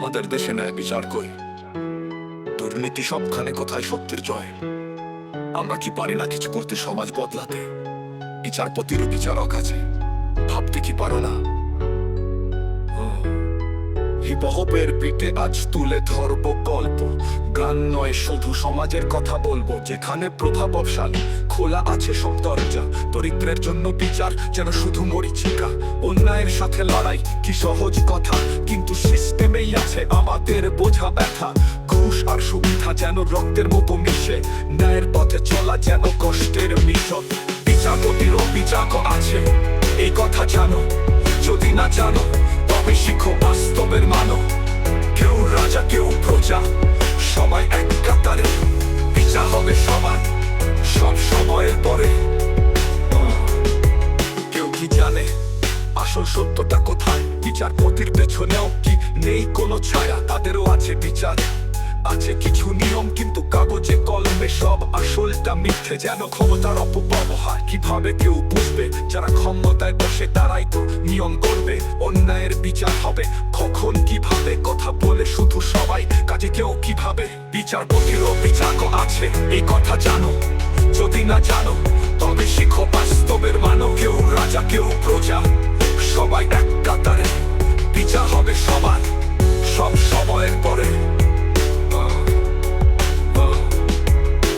আমাদের দেশে ন্যায় বিচার কই? দুর্নীতি সবখানে কোথায় সত্যের জয়? আমরা কি পারি না কিছু করতে সমাজ বদলাতে? বিচারপতির বিচারক আছে, ভাবতে কি পারো না? হিপহপের পিঠে আজ তুলে ধরব গল্প। গান নয়, শুধু সমাজের কথা বলব। যেখানে প্রভাবশালী খোলা আছে সব দরজা। দরিদ্রের জন্য বিচার, যেন শুধু মরিচিকা। অন্যায়ের সাথে লড়াই, কি সহজ কথা। কিন্তু সিস্টেমেই আছে আমাদের বোঝা ব্যথা। ঘুষ আর সুবিধা যেন রক্তের মতো মিশে। ন্যায়ের পথে চলা যেন কষ্টের মিশন। বিচারপতিরও বিচারক আছে, এই কথা জানো। যদি না জানো রাজা কেউ প্রজা, সবাই এক কাতারে, বিচার হবে সবার, সব সময়ের পরে। কেউ কি জানে আসল সত্যটা কোথায়? বিচারপতির পেছনেও কি নেই কোনো ছায়া? তাদেরও আছে বিচার, আছে কিছু নিয়ম, কিন্তু কাগজে কলমে সব আসলটা মিথ্যে। যেন ক্ষমতার অপব্যবহার কীভাবে কেউ বুঝবে? যারা ক্ষমতায় বসে তারাই তো নিয়ম করবে, অন্যায়ের বিচার হবে। কীভাবে বিচারপতিরও বিচারক আছে, এই কথা জানো। যদি না জানো, তবে শিখো বাস্তবের মানো, কেউ রাজা, কেউ প্রজা। সবাই এক কাতারে, বিচার হবে সবার, সব সময়ের পরে।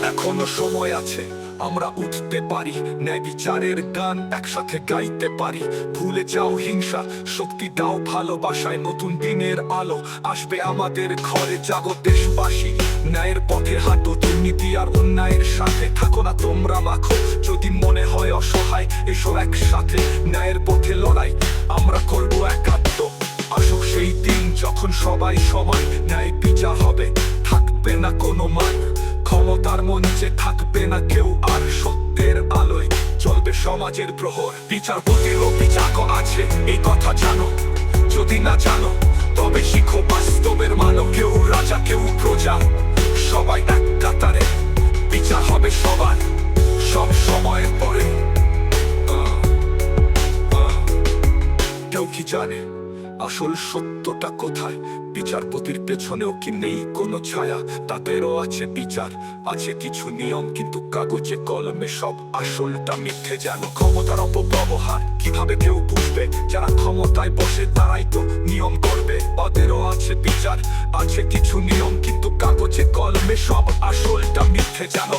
এখনও সময় আছে। আমরা উঠতে পারি, ন্যায় বিচারের গান একসাথে গাইতে পারি। ভুলে যাও হিংসা, শক্তি দাও ভালোবাসায়, নতুন দিনের আলো আসবে আমাদের ঘরে। জাগো দেশবাসী, ন্যায়ের পথে হাঁটো, দুর্নীতি আর অন্যায়ের সাথে থাকো না তোমরা মাখো। যদি মনে হয় অসহায়, এসো একসাথে ন্যায়ের পথে লড়াই। আমরা করব একাত্ম। আসুক সেই দিন যখন সবাই সমান, ন্যায় বিচার হবে, থাকবে না কোনো মান। ক্ষমতার মঞ্চে থাকবে না কেউ আর সত্যের আলোয় চলবে সমাজের প্রহর বিচারপতিরও বিচারক আছে এই কথা জানো। যদি না জানো, তবে শিখো বাস্তবের মানো কেউ রাজা কেউ প্রজা সবাই এক কাতারে বিচার হবে সবার, সব সময়ের পরে। কেউ কি জানে? আসল সত্যটা কোথায়? বিচারপতির পেছনেও কি নেই কোনো ছায়া? তাদেরও আছে বিচার, আছে কিছু নিয়ম, কিন্তু কাগজে কলমে সব আসলটা মিথ্যে। যেন ক্ষমতার অপব্যবহার কীভাবে কেউ বুঝবে? যারা ক্ষমতায় বসে তারাই তো নিয়ম করবে। ওদেরও আছে বিচার, আছে কিছু নিয়ম, কিন্তু কাগজে কলমে সব আসলটা মিথ্যে। যেন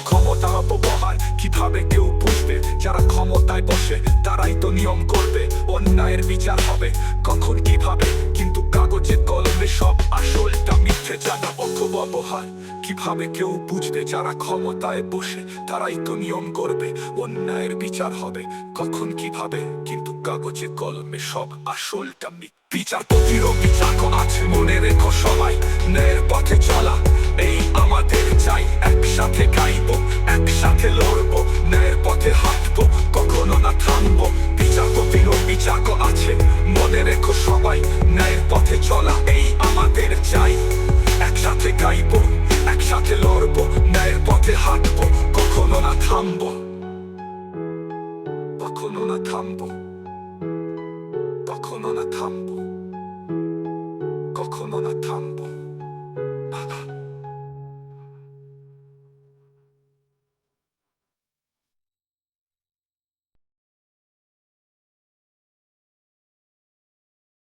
ক্ষমতার অপব্যবহার কীভাবে কেউ বুঝবে? যারা ক্ষমতায় বসে, তারাই তো নিয়ম করবে, অন্যায়ের বিচার হবে। কখন কীভাবে কিন্তু কাগজে কলমে সব আসলটা মিথ্যে জানা অপব্যবহার। কীভাবে কেউ বুঝবে, যারা ক্ষমতায় বসে, তারাই তো নিয়ম করবে, অন্যায়ের বিচার হবে। কখন কীভাবে কিন্তু কাগজে কলমে সব আসলটা বিচারপতিরও বিচারক আছে। মনে রেখো সবাই, ন্যায়ের পথে চলা। এই আমাদের চাই একসাথে গাইবো একসাথে লড়বো ন্যায়ের পথে হাঁটবো কখনো না থামবো বিচারপতিরও বিচারক আছে মনে রেখো সবাই ন্যায়ের পথে চলা এই আমাদের চাই একসাথে গাইবো একসাথে লড়বো ন্যায়ের পথে হাঁটবো কখনো না থামবো কখনো না থামবো কখনো না থামবো কখনো না থামবো